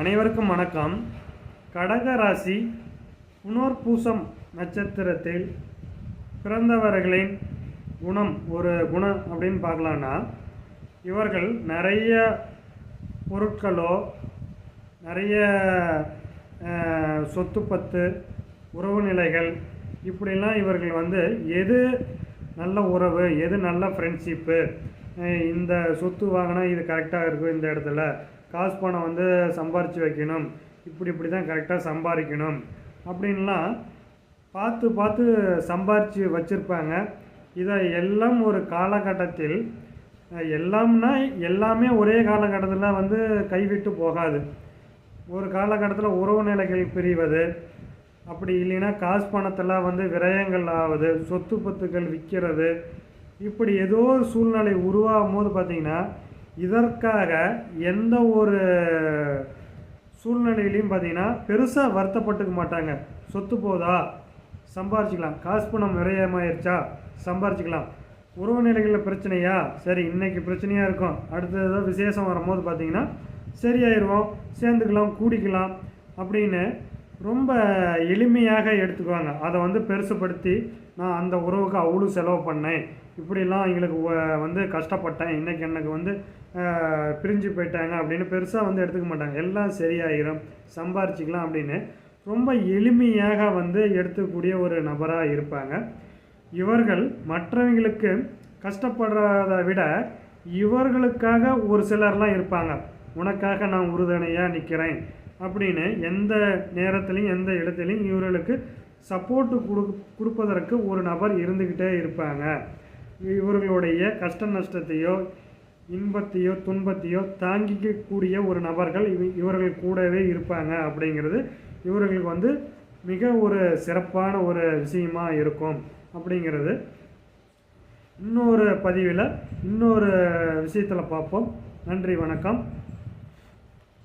அனைவருக்கும் வணக்கம். கடக ராசி புனர்பூசம் நட்சத்திரத்தில் பிறந்தவர்களின் குணம் ஒரு குணம் அப்படின்னு பார்க்கலான்னா இவர்கள் நிறைய பொருட்களோ நிறைய சொத்துப்பத்து சொத்து பத்து உறவு நிலைகள் இப்படிலாம் இவர்கள் வந்து எது நல்ல உறவு எது நல்ல ஃப்ரெண்ட்ஷிப்பு இந்த சொத்து வாங்கினா இது கரெக்டாக இருக்கும் இந்த இடத்துல. காசு பணம் வந்து சம்பாரித்து வைக்கணும். இப்படி இப்படி தான் கரெக்டாக சம்பாதிக்கணும். அப்படின்லாம் பார்த்து பார்த்து சம்பாரித்து வச்சுருப்பாங்க. இதை எல்லாம் ஒரு காலகட்டத்தில் எல்லாம்னா எல்லாமே ஒரே காலகட்டத்தில் வந்து கைவிட்டு போகாது. ஒரு காலகட்டத்தில் உறவு நிலைகள் பிரிவது அப்படி இல்லைன்னா காசு பணத்தெல்லாம் வந்து விரயங்கள் ஆகுது சொத்து பத்துக்கள் விற்கிறது. இப்படி ஏதோ ஒரு சூழ்நிலை உருவாகும் போது பார்த்திங்கன்னா இதற்காக எந்த ஒரு சூழ்நிலையிலையும் பார்த்தீங்கன்னா பெருசாக வருத்தப்பட்டுக்க மாட்டாங்க. சொத்து போதா? சம்பாரிச்சிக்கலாம். காசு பணம் விரயமாயிருச்சா சம்பாரிச்சிக்கலாம். உறவு நிலைகளில் பிரச்சனையா? சரி இன்னைக்கு பிரச்சனையாக இருக்கும். அடுத்தது ஏதோ விசேஷம் வரும்போது பார்த்தீங்கன்னா சரியாயிருவோம் சேர்ந்துக்கலாம் கூடிக்கலாம் அப்படின்னு ரொம்ப எளிமையாக எடுத்துக்குவாங்க. அதை வந்து பெருசுப்படுத்தி நான் அந்த உறவுக்கு அவ்வளோ செலவு பண்ணேன். இப்படிலாம் எங்களுக்கு வந்து கஷ்டப்பட்டேன். இன்றைக்கி எனக்கு வந்து பிரிஞ்சு போயிட்டாங்க அப்படின்னு பெருசாக வந்து எடுத்துக்க மாட்டாங்க. எல்லாம் சரியாயிரும். சம்பாரிச்சிக்கலாம் அப்படின்னு ரொம்ப எளிமையாக வந்து எடுத்துக்கூடிய ஒரு நபராக இருப்பாங்க. இவர்கள் மற்றவங்களுக்கு கஷ்டப்படுறத விட இவர்களுக்காக ஒரு சிலர்லாம் இருப்பாங்க. உனக்காக நான் உறுதுணையாக நிற்கிறேன் அப்படின்னு எந்த நேரத்துலையும் எந்த இடத்துலையும் இவர்களுக்கு சப்போர்ட்டு கொடு கொடுப்பதற்கு ஒரு நபர் இருந்துக்கிட்டே இருப்பாங்க. இவர்களுடைய கஷ்ட நஷ்டத்தையோ இன்பத்தையோ துன்பத்தையோ தாங்கிக்கக்கூடிய ஒரு நபர்கள் இவ இவர்கள் கூடவே இருப்பாங்க அப்படிங்கிறது இவர்களுக்கு வந்து மிக ஒரு சிறப்பான ஒரு விஷயமாக இருக்கும் அப்படிங்கிறது. இன்னொரு பதிவில் இன்னொரு விஷயத்தில் பார்ப்போம். நன்றி வணக்கம்.